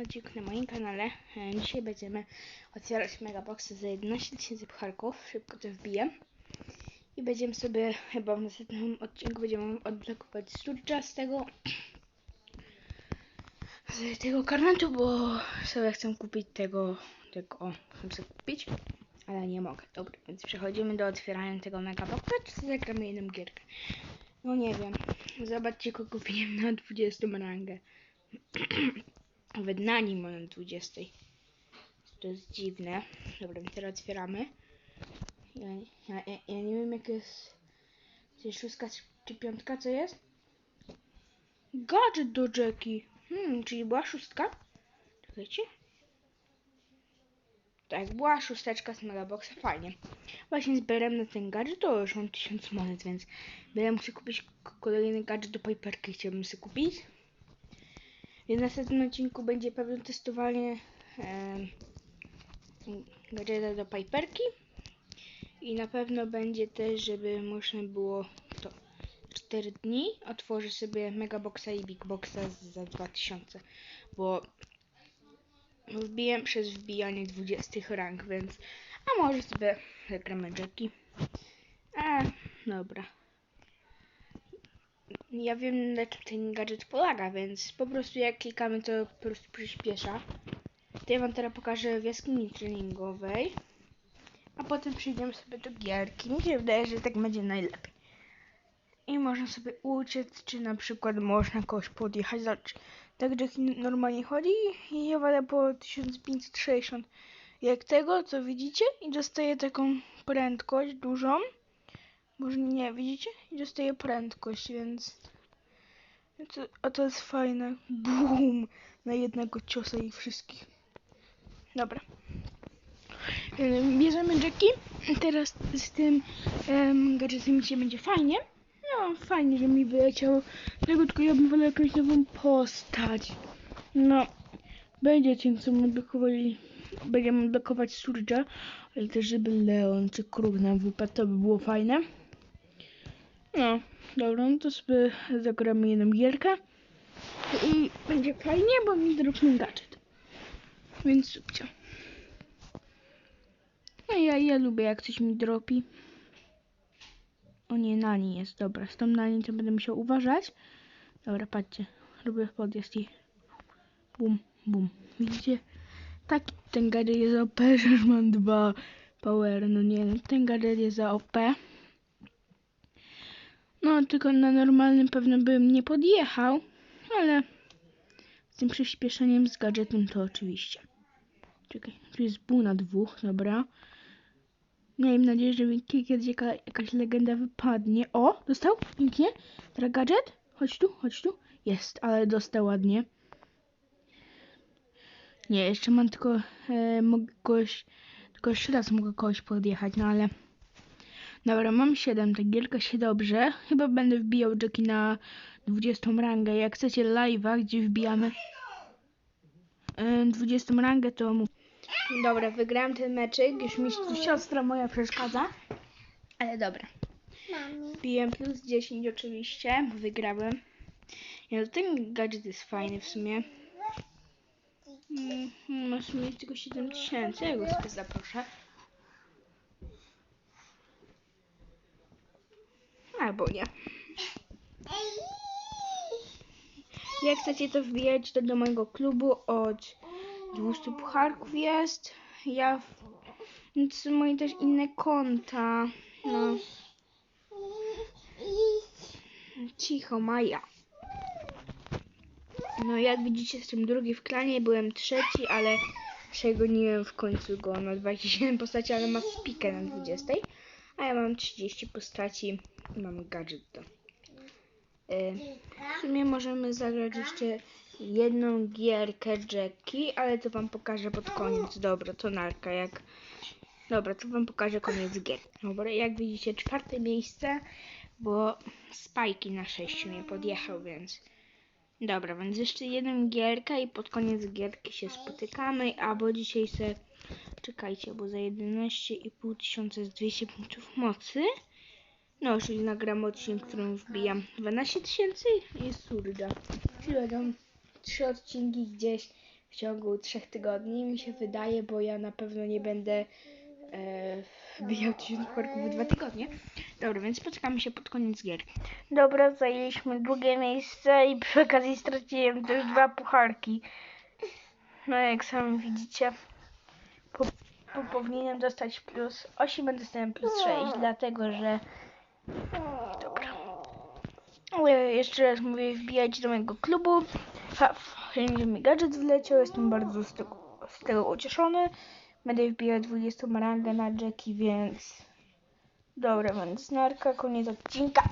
odcinek na moim kanale. E, Dzisiaj będziemy otwierać megaboxy za 11 tysięcy pucharków. Szybko to wbiję. I będziemy sobie chyba w następnym odcinku będziemy odblokować Sturge'a z tego z tego karnetu, bo sobie chcę kupić tego, tego, o, chcę sobie kupić, ale nie mogę. Dobra, więc przechodzimy do otwierania tego megaboxa, czy zagramy jedną gierkę? No nie wiem. Zobaczcie, kogo kupiłem na 20 rangę. Nim mam 20. To jest dziwne. Dobra, teraz otwieramy. Ja, ja, ja, nie wiem jak jest. Czy jest szóstka czy piątka, co jest? Gadżet do Jackie. Hmm, czyli była szóstka? Czekajcie. Tak, była szósteczka z Megaboxa, fajnie. Właśnie zbieram na ten gadżet, to już mam 1000 monet, więc będę musiał kupić kolejny gadżet do Piperki, chciałbym sobie kupić. W następnym odcinku będzie pewne testowanie gadżeta do Piperki. I na pewno będzie też, żeby można było to 4 dni otworzyć sobie Megaboxa i Big Boxa za 2000. Bo wbiłem przez wbijanie 20 rank, więc a może sobie zagramy Jackie. A, dobra. Ja wiem na czym ten gadżet polega, więc po prostu jak klikamy to po prostu przyspiesza. To ja wam teraz pokażę w jaskini treningowej. A potem przejdziemy sobie do gierki. Mi się wydaje, że tak będzie najlepiej. I można sobie uciec, czy na przykład można kogoś podjechać. Zobacz, tak Jackie normalnie chodzi i ja walę po 1560 jak tego, co widzicie i dostaję taką prędkość dużą. Może nie, widzicie? I dostaję prędkość, więc... To, a to jest fajne. Bum! Na jednego ciosa i wszystkich. Dobra. Bierzemy Jackie. Teraz z tym um, gadżetem się będzie fajnie. No, fajnie, że mi wyleciało. Tego tylko ja bym wolał jakąś nową postać. No, będzie tym, co odblokowali. Będziemy odblokować Surge'a, ale też żeby Leon czy Kruk nam wypadł, to by było fajne. No, dobra, no to sobie zagramy jedną gierkę. I będzie fajnie, bo mi dropnie gadżet. Więc subcio. No ja, ja lubię jak coś mi dropi. O nie, nani jest, dobra. Z tą nani to będę musiał uważać. Dobra, patrzcie. Robię podjazd i bum, bum. Widzicie? Tak, ten gadżet jest OP, że mam dwa power. No nie, ten gadżet jest za OP. No, tylko na normalnym pewno bym nie podjechał, ale z tym przyspieszeniem z gadżetem to oczywiście. Czekaj, tu jest pół na dwóch, dobra. Miałem nadzieję, że mi kiedyś jaka, jakaś legenda wypadnie. O, dostał? Pięknie. Teraz gadżet? Chodź tu, chodź tu. Jest, ale dostał ładnie. Nie, jeszcze mam tylko, e, mogę kogoś, tylko jeszcze raz mogę kogoś podjechać, no ale... Dobra, mam 7, ta gierka się dobrze. Chyba będę wbijał Jackie na 20 rangę. Jak chcecie live'a, gdzie wbijamy e, 20 rangę, to mów. Dobra, wygrałem ten meczyk. Już mi tu siostra moja przeszkadza. Ale dobra. Wbiłem plus 10 oczywiście, bo wygrałem. Ja ten gadżet jest fajny w sumie. Mm, Ma w sumie tylko 7000, ja go sobie zaproszę. Albo nie. Jak chcecie to wbijać, to do mojego klubu od 200 pucharków jest. Ja. w- moje też inne konta. No. Cicho, Maja. No, jak widzicie, jestem drugi w klanie. Byłem trzeci, ale przegoniłem w końcu go na 27 postaci, ale ma spikę na 20. A ja mam 30 postaci i mam gadżet do. Y, W sumie możemy zagrać jeszcze jedną gierkę Jackie, ale to wam pokażę pod koniec. Dobra, to narka jak... Dobra, to wam pokażę koniec gier. Dobra, jak widzicie czwarte miejsce, bo Spajki na 6 mnie podjechał, więc... Dobra, więc jeszcze jedną gierkę i pod koniec gierki się spotykamy, albo dzisiaj se... Czekajcie, bo za 11,5 tysiąca jest 200 punktów mocy. No, czyli nagram odcinek, którym wbijam 12 tysięcy i surda. Czyli będą trzy odcinki gdzieś w ciągu trzech tygodni, mi się wydaje, bo ja na pewno nie będę e, wbijał tysiąc pucharków w dwa tygodnie. Dobra, więc spotkamy się pod koniec gier. Dobra, zajęliśmy drugie miejsce i przy okazji straciłem też dwa pucharki. No jak sami widzicie, po, po, powinienem dostać plus 8, a dostałem plus 6, dlatego że... Dobra. Ale jeszcze raz mówię, wbijajcie do mojego klubu. Ha, fajnie mi gadżet wleciał, jestem bardzo z tego, z tego ucieszony. Będę wbijał 20 rangę na Jackie, więc... Dobra, więc narka, koniec odcinka.